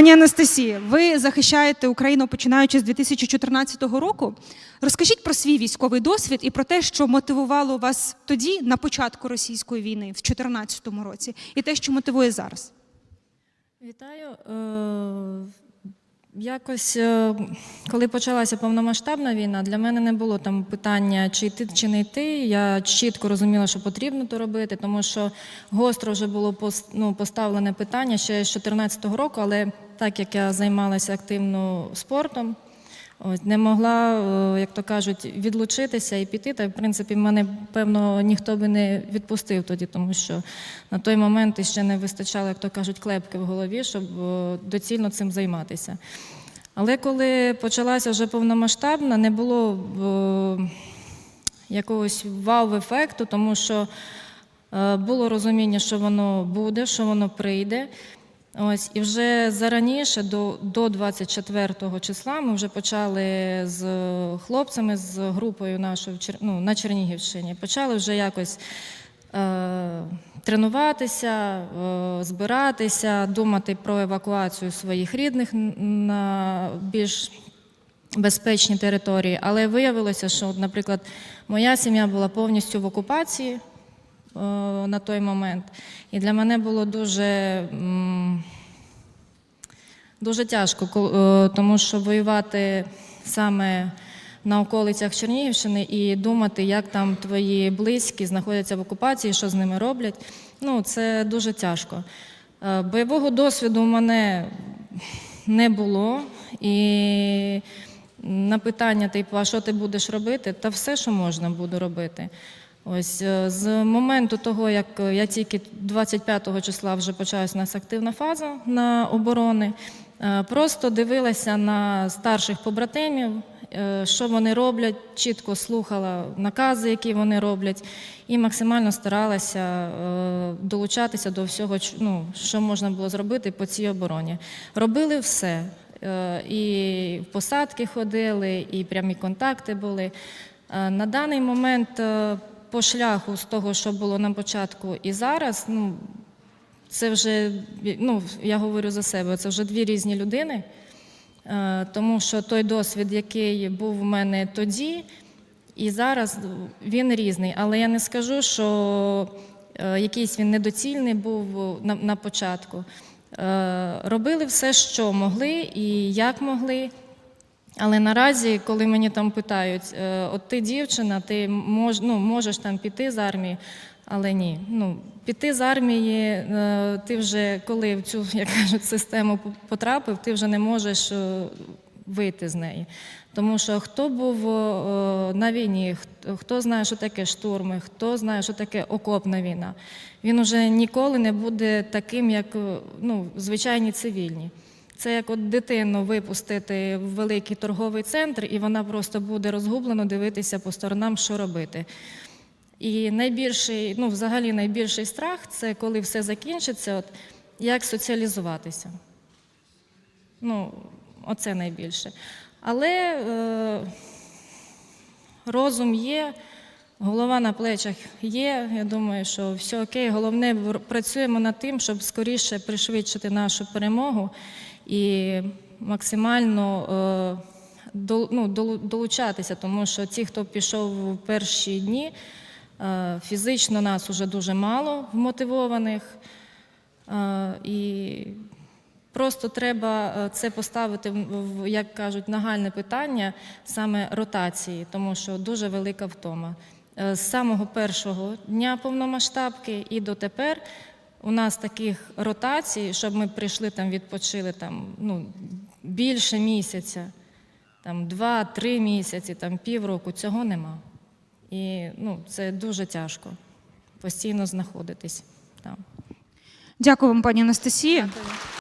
Пані Анастасія, ви захищаєте Україну починаючи з 2014 року. Розкажіть про свій військовий досвід і про те, що мотивувало вас тоді на початку російської війни в 2014 році, і те, що мотивує зараз. Вітаю. Е, Якось, е, коли почалася повномасштабна війна, для мене не було там питання, чи йти, чи не йти. Я чітко розуміла, що потрібно то робити, тому що гостро вже було ну, поставлене питання ще з 2014 року, але так як я займалася активно спортом, Ось не могла, е, як то кажуть, відлучитися і піти. Та в принципі мене певно ніхто би не відпустив тоді, тому що на той момент іще не вистачало, як то кажуть, клепки в голові, щоб е, доцільно цим займатися. Але коли почалася вже повномасштабна, не було е, якогось вау-ефекту, тому що е, було розуміння, що воно буде, що воно прийде. Ось і вже зараніше, до, до 24 числа, ми вже почали з хлопцями, з групою нашою ну, на Чернігівщині. Почали вже якось е, тренуватися, е, збиратися, думати про евакуацію своїх рідних на більш безпечні території. Але виявилося, що, наприклад, моя сім'я була повністю в окупації е, на той момент. І для мене було дуже, дуже тяжко, е, тому що воювати саме на околицях Чернігівщини і думати, як там твої близькі знаходяться в окупації, що з ними роблять. Ну, це дуже тяжко. Е, Бойового досвіду у мене не було. І на питання, типу, а що ти будеш робити? Та все, що можна, буду робити. Ось е, з моменту того, як е, я тільки 25 числа вже почалась у нас активна фаза на оборони, е, просто дивилася на старших побратимів, що вони роблять, чітко слухала накази, які вони роблять, і максимально старалася долучатися до всього, ну, що можна було зробити по цій обороні. Робили все. І в посадки ходили, і прямі контакти були. На даний момент по шляху з того, що було на початку і зараз, ну, це вже, ну, я говорю за себе, це вже дві різні людини. Е, Тому що той досвід, який був у мене тоді, і зараз він різний. Але я не скажу, що е, якийсь він недоцільний був на, на початку. Е, Робили все, що могли і як могли. Але наразі, коли мені там питають, е, от ти дівчина, ти мож, ну, можеш там піти з армії, але ні. Ну, піти з армії, е, ти вже коли в цю як кажуть, систему потрапив, ти вже не можеш е, вийти з неї. Тому що хто був на війні, хто- хто знає, що таке штурми, хто знає, що таке окопна війна, він уже ніколи не буде таким, як ну, звичайні цивільні. Це як от дитину випустити в великий торговий центр, і вона просто буде розгублено дивитися по сторонам, що робити. І найбільший, ну взагалі найбільший страх це коли все закінчиться, от як соціалізуватися. Ну, оце найбільше. Але е, розум є, голова на плечах є. Я думаю, що все окей. Головне, працюємо над тим, щоб скоріше пришвидшити нашу перемогу і максимально е, ну, долучатися, тому що ті, хто пішов в перші дні, е, фізично нас уже дуже мало вмотивованих. Е, І просто треба це поставити, в, як кажуть, нагальне питання саме ротації, тому що дуже велика втома. Е, З самого першого дня повномасштабки і дотепер у нас таких ротацій, щоб ми прийшли там, відпочили там, ну, більше місяця, там два-три місяці, там півроку, цього нема. І ну, це дуже тяжко постійно знаходитись там. Дякую вам, пані Анастасія.